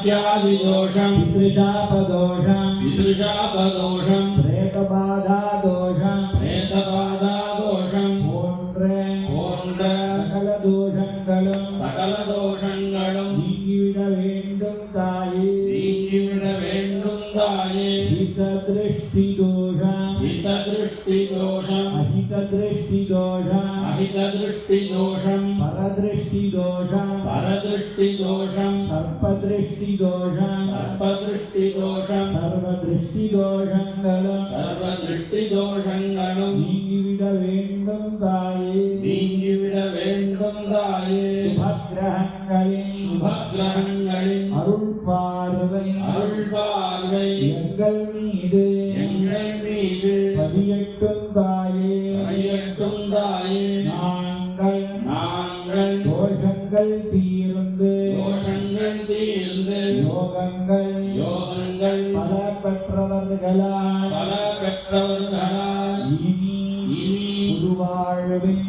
ब्रह्मत्यादिदोषम् पितृशापदोषं विदृशापदोषम् प्रेतबाधादोषं பிரேதபாதாதோஷம் போன்ற போன்ற சகல தோஷங்களும் சகல தோஷங்களும் நீங்கிவிட வேண்டும் தாயே நீங்கிவிட வேண்டும் தாயே ஹித திருஷ்டி தோஷம் ஹித திருஷ்டி தோஷம் அஹித திருஷ்டி தோஷம் அஹித திருஷ்டி தோஷம் பரதிருஷ்டி தோஷம் திருஷ்டி தோஷங்களும் சர்வ திருஷ்டி தோஷங்களும் நீங்கிவிட வேண்டும் தாயே நீங்கிவிட வேண்டும் தாயே சுபக்கிரகங்களின். சுபகிரகங்களின் அருள் பார்வை அருள் பார்வை எங்கள் மீது. எங்கள் மீது. பதியட்டும் தாயே அறியட்டும் தாயே நாங்கள். நாங்கள். தோஷங்கள் தீர்ந்து யோகங்கள் யோகங்கள் பல பெற்றவர்களால் பல பெற்றவர்களால் இனி இனி புதுவாழ்வில்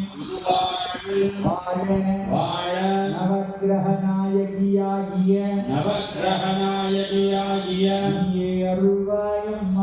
வாழ வாழ நவக்கிரக நாயகியாகிய நவக்கிரகநாயகியாகிய நீயே அருள்வாயம்மா நீயே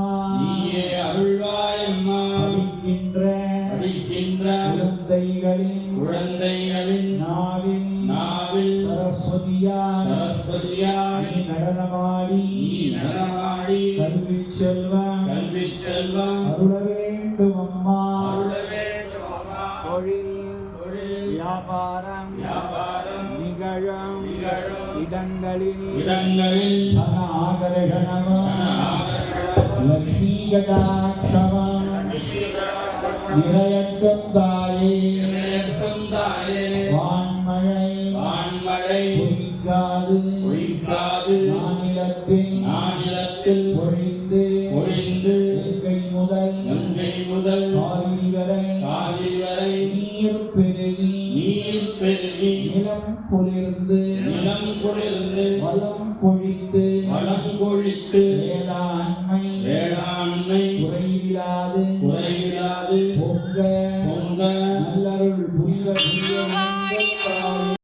சரஸ்வதியா சரஸ்வதியாய். நீ நடனமாடி. நீ நடமாடி கல்வி செல்வம் கல்வி செல்வம் அருள வேண்டும் அம்மா. அருள வேண்டும் அம்மா. தொழில் தொழில், வியாபாரம். வியாபாரம். நிகழும் நிகழும். இடங்களில். இடங்களில். தன ஆகர்ஷணம், லக்ஷ்மி கடாட்சமம் தாயே. தாயே. ஒழிக்காது நானிலத்தில் நானிலத்தில் ஒழிந்து ஒழிந்து எங்கை முதல் எங்கை முதல் காரில் வரை காரில் வரை நீர் பெருகி நீர் பெருகி நிலம் குளிர்ந்து நிலம் குளிர்ந்து வளம் பொழித்து வளம் பொழித்து வேளாண்மை வேளாண்மை குறைவிலாது குறைவிலாது பொங்க பொங்க நல்லருள் புரிய புரிய